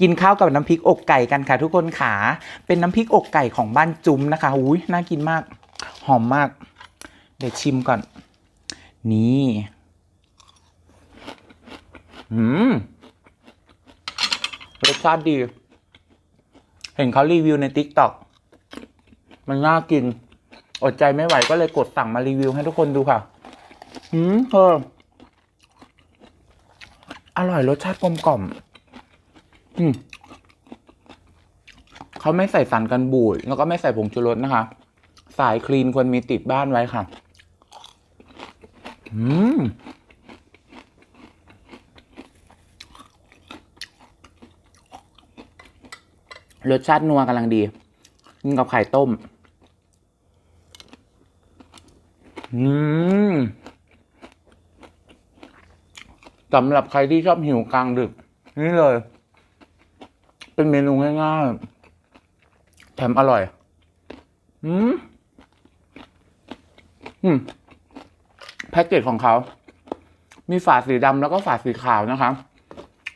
กินข้าวกับน้ำพริกอกไก่กันค่ะทุกคนขาเป็นน้ำพริกอกไก่ของบ้านจุ้มนะคะอุ้ยน่ากินมาก หอมมาก เดี๋ยวชิมก่อน นี่อืมรสชาติดี เห็นเขารีวิวใน t ิ k t o k มันน่ากิน อดใจไม่ไหวก็เลยกดสั่งมารีวิวให้ทุกคนดูค่ะอืมเธออร่อยรสชาติกลมกล่อมอืม เขาไม่ใส่สารกันบูดแล้วก็ไม่ใส่ผงชูรสนะคะ สายคลีนควรมีติดบ้านไว้ค่ะ อืมรสชาตินัวกำลังดีกินกับไข่ต้ม อืมสำหรับใครที่ชอบหิวกลางดึก นี่เลย เป็นเมนูง่ายๆ แถมอร่อย อืม อืม แพ็กเกจของเขา มีฝาสีดำแล้วก็ฝาสีขาวนะคะ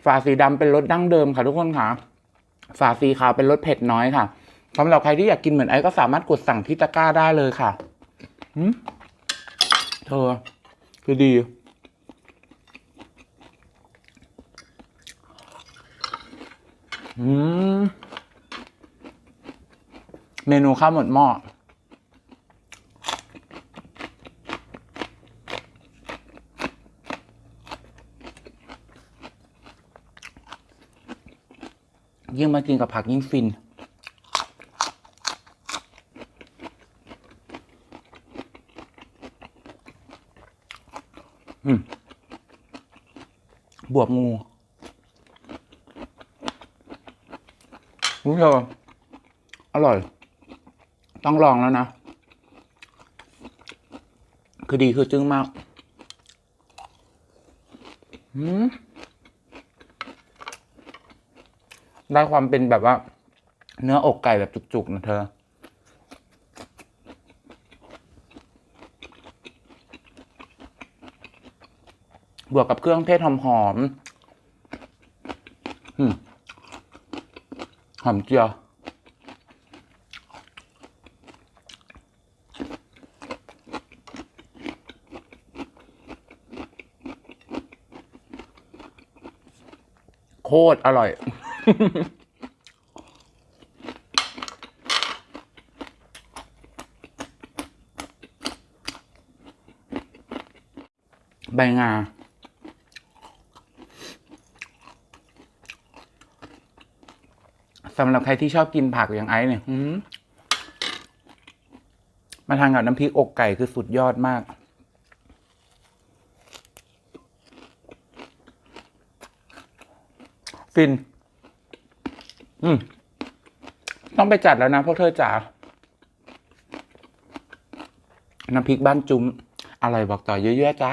ฝาสีดำเป็นรสดั้งเดิมค่ะทุกคนค่ะ ฝาสีขาวเป็นรสเผ็ดน้อยค่ะสำหรับใครที่อยากกินเหมือนไอ้ก็สามารถกดสั่งที่ตะกร้าได้เลยค่ะ อืม เธอ คือดี อืมเมนูข้าวหมดหม้อยิ่งมากินกับผักยิ่งฟิน อืม บวบงู คุณผู้ชมอร่อย ต้องลองแล้วนะ คือดีคือจึ้งมากอืมได้ความเป็นแบบว่า เนื้ออกไก่แบบจุกๆ นะเธอบวกกับเครื่องเทศหอมๆอืม หอมเจียวโคตรอร่อย ใบงา สำหรับใครที่ชอบกินผักอย่างไอซ์เนี่ยหืมมาทานกับน้ำพริกอกไก่คือสุดยอดมาก ฟิน อืม ต้องไปจัดแล้วนะพวกเธอจ๋า น้ำพริกบ้านจุ้มอร่อยบอกต่อเยอะๆจ้า